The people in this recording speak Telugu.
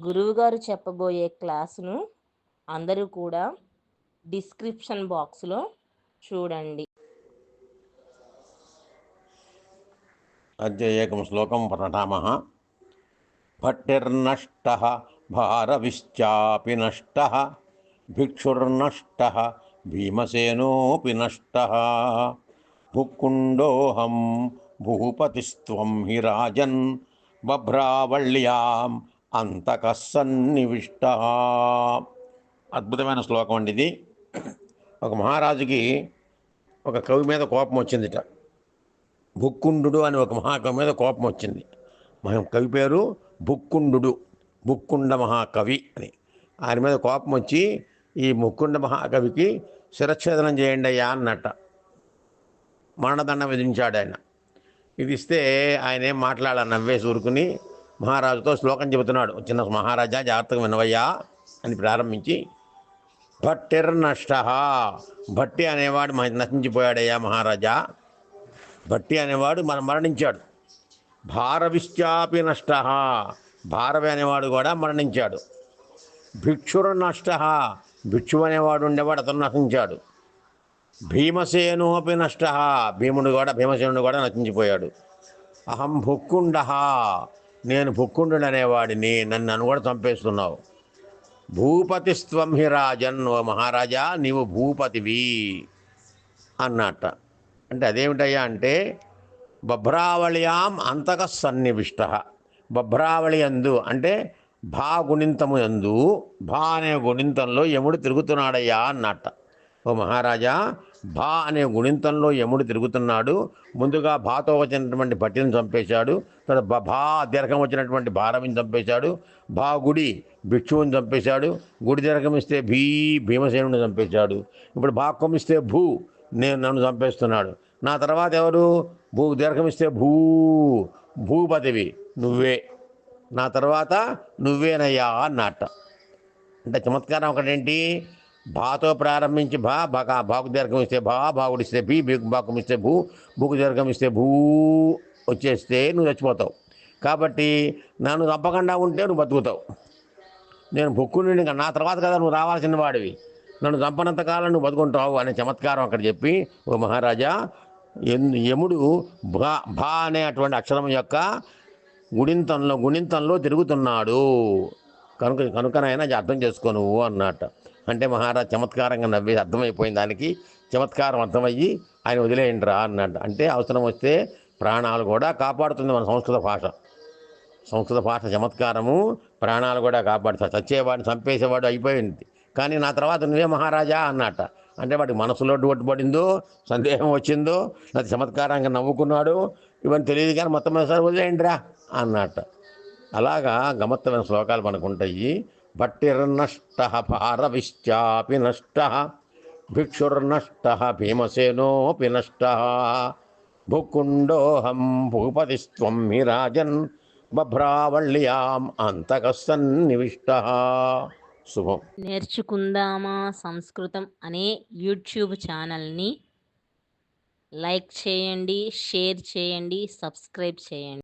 గురువుగారు చెప్పబోయే క్లాసును అందరూ కూడా డిస్క్రిప్షన్ బాక్స్లో చూడండి. అధ్యయకం శ్లోకం ప్రణామ భట్టిర్నష్ట భారవిశ్చాపి నష్ట భిక్షుర్నష్ట భీమసేనోపి నష్ట భుక్కుండోహం భూపతిస్వం హి రాజన్ బభ్రావళ్యాం అంతకः సన్నివిష్ట అద్భుతమైన శ్లోకం అండి ఇది. ఒక మహారాజుకి ఒక కవి మీద కోపం వచ్చిందిట. భుక్కుండు అని ఒక మహాకవి మీద కోపం వచ్చింది. మన కవి పేరు భుక్కుండు బుక్కుండ మహాకవి అని. ఆయన మీద కోపం వచ్చి ఈ ముక్కుండ మహాకవికి శిరఛేదనం చేయండి అయ్యా అన్నట్ట. మరణదండం విధించాడు ఆయన. ఇది ఇస్తే ఆయన ఏం మాట్లాడాలి? నవ్వేసి ఊరుకుని మహారాజుతో శ్లోకం చెబుతున్నాడు. చిన్న మహారాజా జాగ్రత్తగా వినవయ్యా అని ప్రారంభించి భట్టిర్నష్ట భట్టి అనేవాడు మ- నశించిపోయాడయ్యా మహారాజా. భట్టి అనేవాడు మనం మరణించాడు. భారవిశ్చాపి నష్ట. భారవి అనేవాడు కూడా మరణించాడు. భిక్షురు నష్ట. భిక్షు అనేవాడు ఉండేవాడు అతను నశించాడు. భీమసేనోపి నష్ట. భీముడు కూడా భీమసేనుడు కూడా నశించిపోయాడు. అహం భుక్కుండ. నేను భుక్కుండు అనేవాడిని నన్ను అను కూడా చంపేస్తున్నావు. భూపతిస్త్వం హి రాజన్ ఓ మహారాజా నీవు భూపతివి అన్నట్ట. అంటే అదేమిటయ్యా అంటే బభ్రావళియాం అంతక సన్నివిష్ట బభ్రావళి అందు అంటే భా గుణింతము ఎందు భా అనే గుణింతంలో యముడు తిరుగుతున్నాడయ్యా అన్నట్ట. ఓ మహారాజా భా అనే గుణింతంలో యముడు తిరుగుతున్నాడు. ముందుగా భాతో వచ్చినటువంటి భట్టిని చంపేశాడు. తర్వాత భా దీర్ఘం వచ్చినటువంటి భారవిని చంపేశాడు. భా గుడి భిక్షువుని చంపేశాడు. గుడి దీర్ఘం ఇస్తే భీ భీమసేనుని చంపేశాడు. ఇప్పుడు భా కొమ్మిస్తే భూ నేను నన్ను చంపేస్తున్నాడు. నా తర్వాత ఎవరు? భూ దీర్ఘం ఇస్తే భూ భూపతివి నువ్వే. నా తర్వాత నువ్వేనయ్యా అన్నట్ట అంటే చమత్కారం ఒకటేంటి? భాతో ప్రారంభించి భా బాగా బాకు దీర్ఘం ఇస్తే భా బాగుడు ఇస్తే బి బీకు ఇస్తే భూ భూకు దీర్ఘం ఇస్తే భూ వచ్చేస్తే నువ్వు చచ్చిపోతావు. కాబట్టి నన్ను చంపకుండా ఉంటే నువ్వు బతుకుతావు. నేను భుక్కుని ఇంకా నా తర్వాత కదా నువ్వు రావాల్సిన వాడివి. నన్ను చంపనంత కాలం నువ్వు బతుకుంటావు అనే చమత్కారం అక్కడ చెప్పి ఓ మహారాజా ఎన్- యముడు భా భా అనే అటువంటి అక్షరం యొక్క గుణింతంలో గుణింతంలో తిరుగుతున్నాడు. కనుక కనుకనైనా అర్థం చేసుకో నువ్వు అన్నట్టు. అంటే మహారాజ్ చమత్కారంగా నవ్వి అర్థమైపోయింది దానికి చమత్కారం అర్థమయ్యి ఆయన వదిలేయండి రా అన్నట్టు అంటే అవసరం వస్తే ప్రాణాలు కూడా కాపాడుతుంది మన సంస్కృత భాష. సంస్కృత భాష చమత్కారము ప్రాణాలు కూడా కాపాడుతాడు చచ్చేవాడిని చంపేసేవాడు అయిపోయింది. కానీ నా తర్వాత నువ్వే మహారాజా అన్నట్ట అంటే వాడి మనసులో పడిందో సందేహం వచ్చిందో నాకు చమత్కారంగా నవ్వుకున్నాడు. ఇవన్నీ తెలియదు కానీ మొత్తం సార్ సరే వదిలేయండి రా అన్నట్ట అలాగా గమత్తమైన శ్లోకాలు మనకు ఉంటాయి. భట్టిర్నష్ట భారవిశ్చాపి నష్ట భిక్షుర్నష్ట భీమసేనోపి నష్ట. భుకుండోహం భూపతిస్త్వం హి రాజన్ బభ్రావళ్యాం అంతకసన్నివిష్ట శుభం. నేర్చుకుందామా సంస్కృతం అనే యూట్యూబ్ ఛానల్ని లైక్ చేయండి షేర్ చేయండి సబ్స్క్రైబ్ చేయండి.